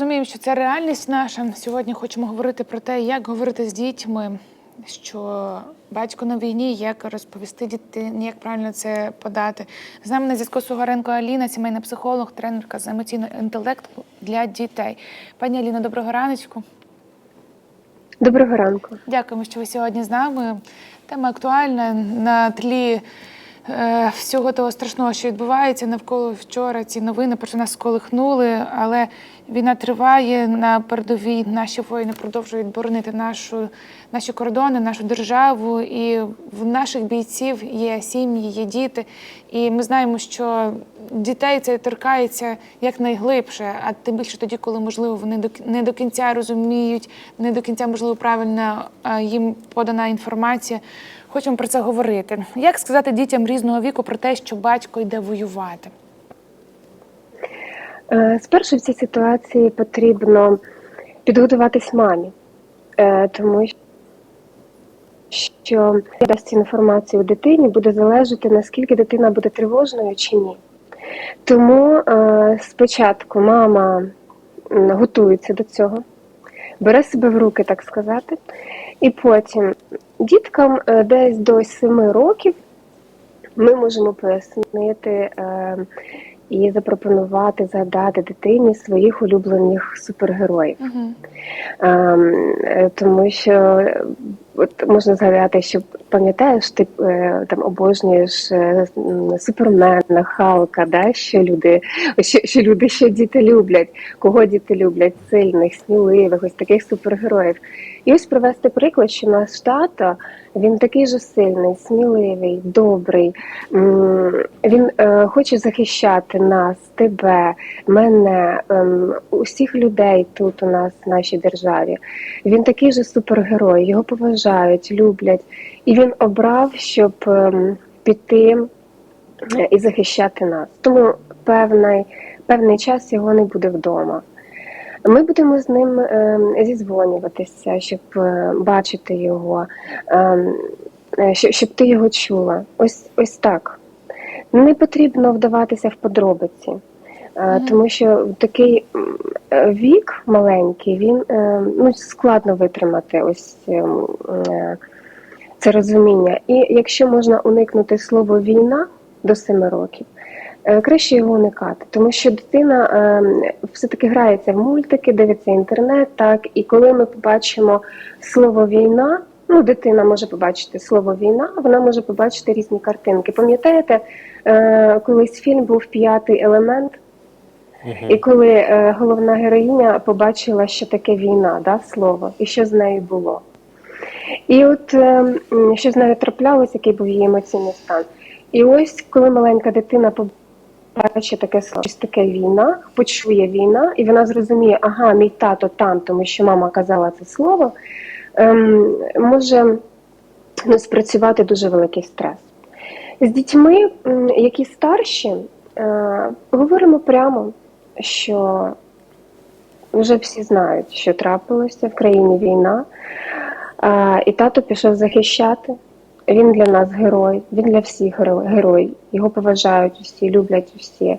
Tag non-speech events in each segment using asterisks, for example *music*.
розуміємо, що це реальність наша. Сьогодні хочемо говорити про те, як говорити з дітьми, що батько на війні, як розповісти дитині, як правильно це подати. З нами на зв'язку Сугаренко Аліна, сімейна психолог, тренерка з емоційного інтелекту для дітей. Пані Аліна, доброго раночку. Доброго ранку. Дякуємо, що ви сьогодні з нами. Тема актуальна на тлі е, всього того страшного, що відбувається навколо вчора. Ці новини просто нас сколихнули, але війна триває на передовій. Наші воїни продовжують боронити нашу, наші кордони, нашу державу. І в наших бійців є сім'ї, є діти. І ми знаємо, що дітей це торкається якнайглибше, а тим більше тоді, коли можливо вони не до кінця розуміють, не до кінця можливо правильно їм подана інформація. Хочемо про це говорити. Як сказати дітям різного віку про те, що батько йде воювати? Е, Спершу в цій ситуації потрібно підготуватись мамі, е, тому що дасть інформацію дитині буде залежати, наскільки дитина буде тривожною чи ні. Тому е, спочатку мама готується до цього, бере себе в руки, так сказати, і потім діткам десь до 7 років ми можемо пояснити і запропонувати згадати дитині своїх улюблених супергероїв. Е, тому що от можна згадати, що пам'ятаєш, ти е, там обожнюєш е, супермена, Халка, да? що люди, що, що люди, що діти люблять, кого діти люблять, сильних, сміливих, ось таких супергероїв. І ось привести приклад, що наш тато він такий же сильний, сміливий, добрий. Він е, хоче захищати нас, тебе, мене, ем, усіх людей тут у нас в нашій державі. Він такий же супергерой, його поважають, люблять. І він обрав, щоб ем, піти е, і захищати нас. Тому певний, певний час його не буде вдома. Ми будемо з ним ем, зізвонюватися, щоб е, бачити його, ем, е, щоб ти його чула. Ось, ось так. Не потрібно вдаватися в подробиці, е, тому що такий е, вік маленький, він е, ну, складно витримати ось це розуміння. І якщо можна уникнути слово війна до 7 років, краще його уникати, тому що дитина все-таки грається в мультики, дивиться інтернет, так, і коли ми побачимо слово війна. Ну, дитина може побачити слово війна, вона може побачити різні картинки. Пам'ятаєте, е, колись фільм був п'ятий елемент, і коли е, головна героїня побачила, що таке війна, да, слово, і що з нею було. І от е, що з нею траплялося, який був її емоційний стан. І ось коли маленька дитина побачить таке слово, щось таке війна, почує війна, і вона зрозуміє, ага, мій тато там, тому що мама казала це слово, ем, може ну, спрацювати дуже великий стрес. З дітьми, які старші, е, говоримо прямо, що вже всі знають, що трапилося в країні війна, і тато пішов захищати. Він для нас герой, він для всіх герой. Його поважають усі, люблять усі.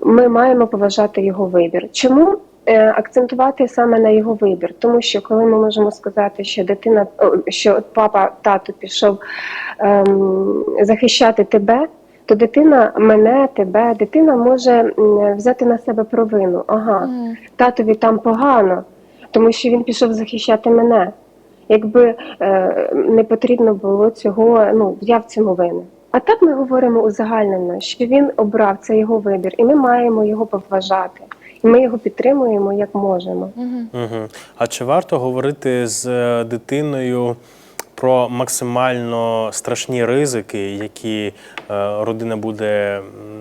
Ми маємо поважати його вибір. Чому е, акцентувати саме на його вибір? Тому що коли ми можемо сказати, що дитина, що папа, тато пішов ем, захищати тебе, то дитина мене, тебе, дитина може взяти на себе провину. Ага, татові там погано, тому що він пішов захищати мене. Якби е, не потрібно було цього, ну я в цьому винен. А так ми говоримо узагальнено, що він обрав це його вибір, і ми маємо його поважати. І ми його підтримуємо як можемо. Угу. А чи варто говорити з е, дитиною про максимально страшні ризики, які е, родина буде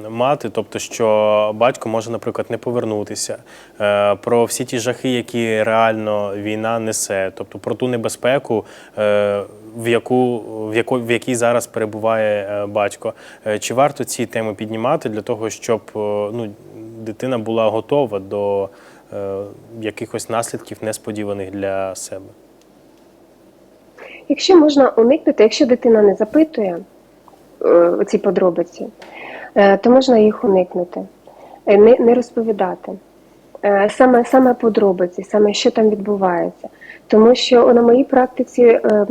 мати? Тобто, що батько може, наприклад, не повернутися, е, про всі ті жахи, які реально війна несе, тобто про ту небезпеку, е, в яку в яко, в якій зараз перебуває батько. Чи варто ці теми піднімати для того, щоб ну, дитина була готова до якихось наслідків несподіваних для себе. Якщо можна уникнути, якщо дитина не запитує е, ці подробиці, е, то можна їх уникнути, Е, не, розповідати. Саме саме подробиці, саме що там відбувається. Тому що на моїй практиці е,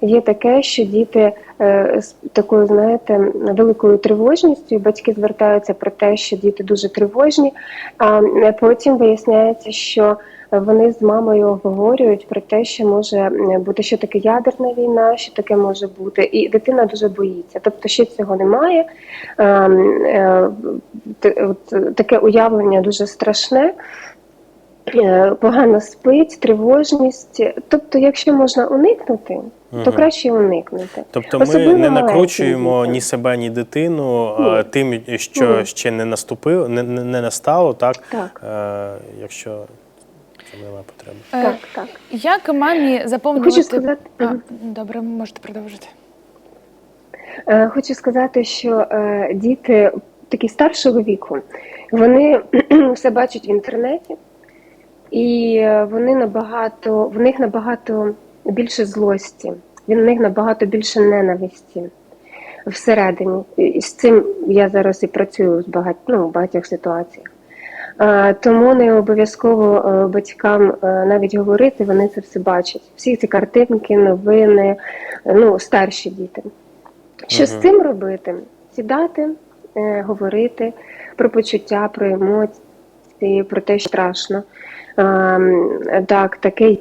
є таке, що діти е, з такою, знаєте, великою тривожністю, батьки звертаються про те, що діти дуже тривожні, а е, потім виясняється, що вони з мамою обговорюють про те, що може бути, що таке ядерна війна, що таке може бути, і дитина дуже боїться. Тобто ще цього немає. Е, Таке уявлення дуже страшне. Е, Погано спить, тривожність. Тобто, якщо можна уникнути, то краще уникнути. Тобто ми не накручуємо ні себе, ні дитину Ні. тим, що Ні. ще не наступив, не, не, не настало, так? Так. Е, якщо потреби. Е, Так, так. Як мамі заповнювати... Хочу сказати, А, добре, можете продовжити. Е, Хочу сказати, що е, діти такі старшого віку, вони *clears throat* все бачать в інтернеті, і е, вони набагато, в них набагато більше злості, в них набагато більше ненависті всередині. І з цим я зараз і працюю з багать, ну, в багатьох ситуаціях. Тому не обов'язково е, батькам е, навіть говорити, вони це все бачать. Всі ці картинки, новини, ну, старші діти. Що з цим робити? Сідати, говорити про почуття, про емоції, про те, що страшно. Ем, так, таке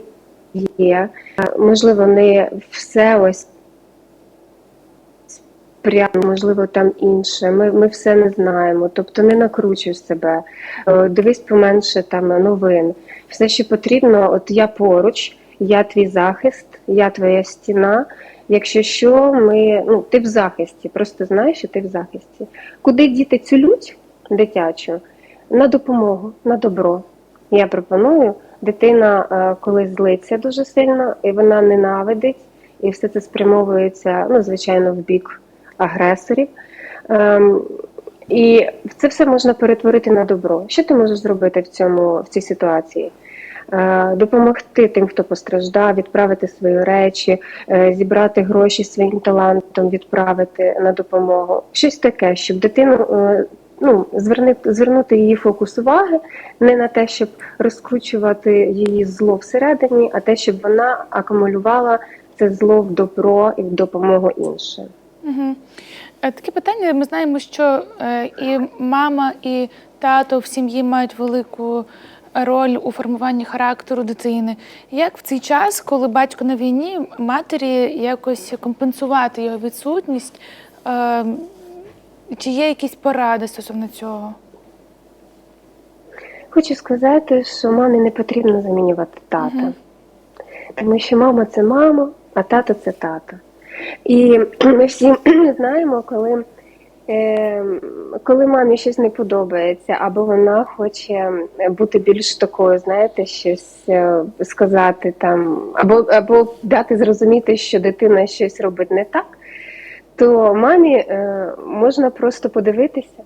є. Можливо, не все ось прямо, можливо, там інше. Ми, ми все не знаємо. Тобто не накручуй себе, Е, дивись поменше там новин. Все, що потрібно, от я поруч, я твій захист, я твоя стіна. Якщо що, ми ну ти в захисті, просто знаєш, що ти в захисті. Куди діти цю лють дитячу? На допомогу, на добро. Я пропоную. Дитина, е, коли злиться дуже сильно, і вона ненавидить, і все це спрямовується, ну, звичайно, в бік агресорів. Ем, і це все можна перетворити на добро. Що ти можеш зробити в цьому в цій ситуації? Е, Допомогти тим, хто постраждав, відправити свої речі, е, зібрати гроші своїм талантом, відправити на допомогу. Щось таке, щоб дитину ну, звернути, звернути її фокус уваги не на те, щоб розкручувати її зло всередині, а те, щоб вона акумулювала це зло в добро і в допомогу іншим. Угу. Таке питання. Ми знаємо, що е, і мама, і тато в сім'ї мають велику роль у формуванні характеру дитини. Як в цей час, коли батько на війні, матері якось компенсувати його відсутність? Чи є якісь поради стосовно цього? Хочу сказати, що мамі не потрібно замінювати тата, Мгм. тому що мама це мама, а тато це тато. І *clears throat* ми всі *clears throat* знаємо, коли, е, коли мамі щось не подобається, або вона хоче бути більш такою, знаєте, щось е, сказати там, або, або дати зрозуміти, що дитина щось робить не так, то мамі е, можна просто подивитися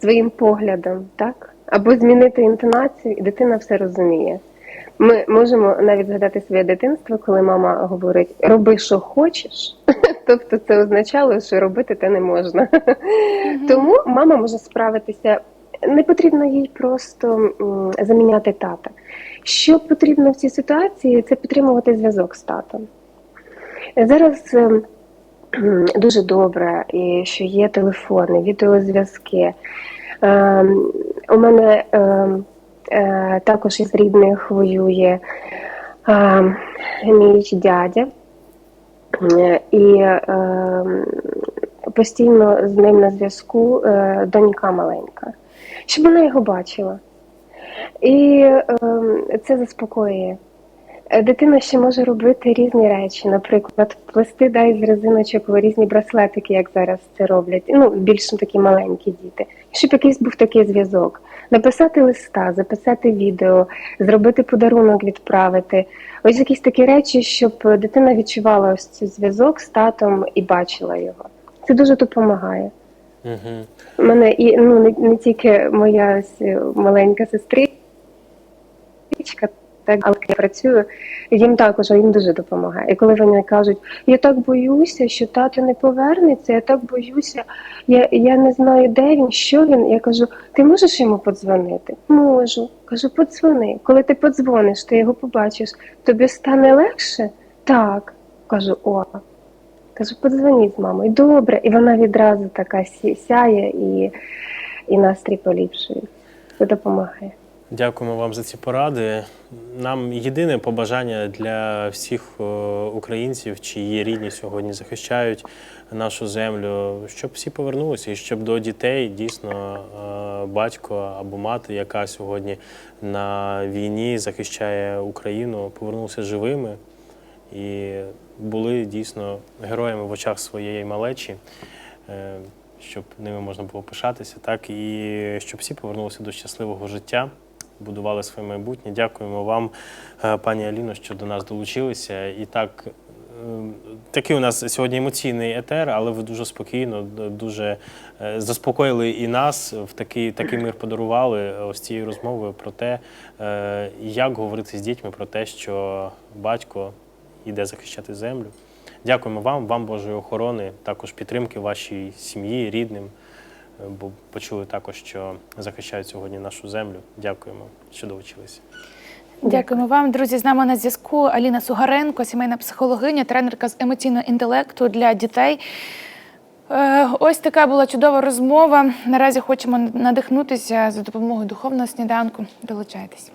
своїм поглядом, так? Або змінити інтонацію, і дитина все розуміє. Ми можемо навіть згадати своє дитинство, коли мама говорить роби, що хочеш. *laughs* Тобто це означало, що робити те не можна. Тому мама може справитися. Не потрібно їй просто заміняти тата. Що потрібно в цій ситуації, це підтримувати зв'язок з татом. Зараз ем, дуже добре, і що є телефони, відеозв'язки. Ем, у мене ем, е, також із рідних воює ем, мій дядя, Е, і постійно з ним на зв'язку е, донька маленька, щоб вона його бачила. І це заспокоює. Е, Дитина ще може робити різні речі, наприклад, плести дай з резиночок різні браслетики, як зараз це роблять. Ну, більш такі маленькі діти. Щоб якийсь був такий зв'язок. Написати листа, записати відео, зробити подарунок, відправити. Ось якісь такі речі, щоб дитина відчувала ось цей зв'язок з татом і бачила його. Це дуже допомагає. Угу. Мене і ну не, не тільки моя ось, маленька сестричка так але я працюю, їм також їм дуже допомагає. І коли вони кажуть, я так боюся, що тато не повернеться, я так боюся, я, я не знаю, де він, що він. Я кажу, ти можеш йому подзвонити? Можу. Кажу, подзвони. Коли ти подзвониш, ти його побачиш, тобі стане легше? Так. Кажу, о. Кажу, подзвоніть з мамою. Добре. І вона відразу така сяє і, і настрій поліпшує. Це допомагає. Дякуємо вам за ці поради. Нам єдине побажання для всіх е, українців, чиї рідні сьогодні захищають нашу землю, щоб всі повернулися і щоб до дітей дійсно е, батько або мати, яка сьогодні на війні захищає Україну, повернулися живими і були дійсно героями в очах своєї малечі. е, Щоб ними можна було пишатися, так і щоб всі повернулися до щасливого життя будували своє майбутнє. Дякуємо вам, е, пані Аліно, що до нас долучилися. І так, е, такий у нас сьогодні емоційний етер, але ви дуже спокійно, дуже е, заспокоїли і нас в такий, такий мир подарували ось цією розмовою про те, як говорити з дітьми про те, що батько йде захищати землю. Дякуємо вам, вам Божої охорони, також підтримки вашій сім'ї, рідним бо почули також, що захищають сьогодні нашу землю. Дякуємо, що долучилися. Дякуємо вам, друзі. З нами на зв'язку Аліна Сугаренко, сімейна психологиня, тренерка з емоційного інтелекту для дітей. Е, Ось така була чудова розмова. Наразі хочемо надихнутися за допомогою духовного сніданку. Долучайтесь.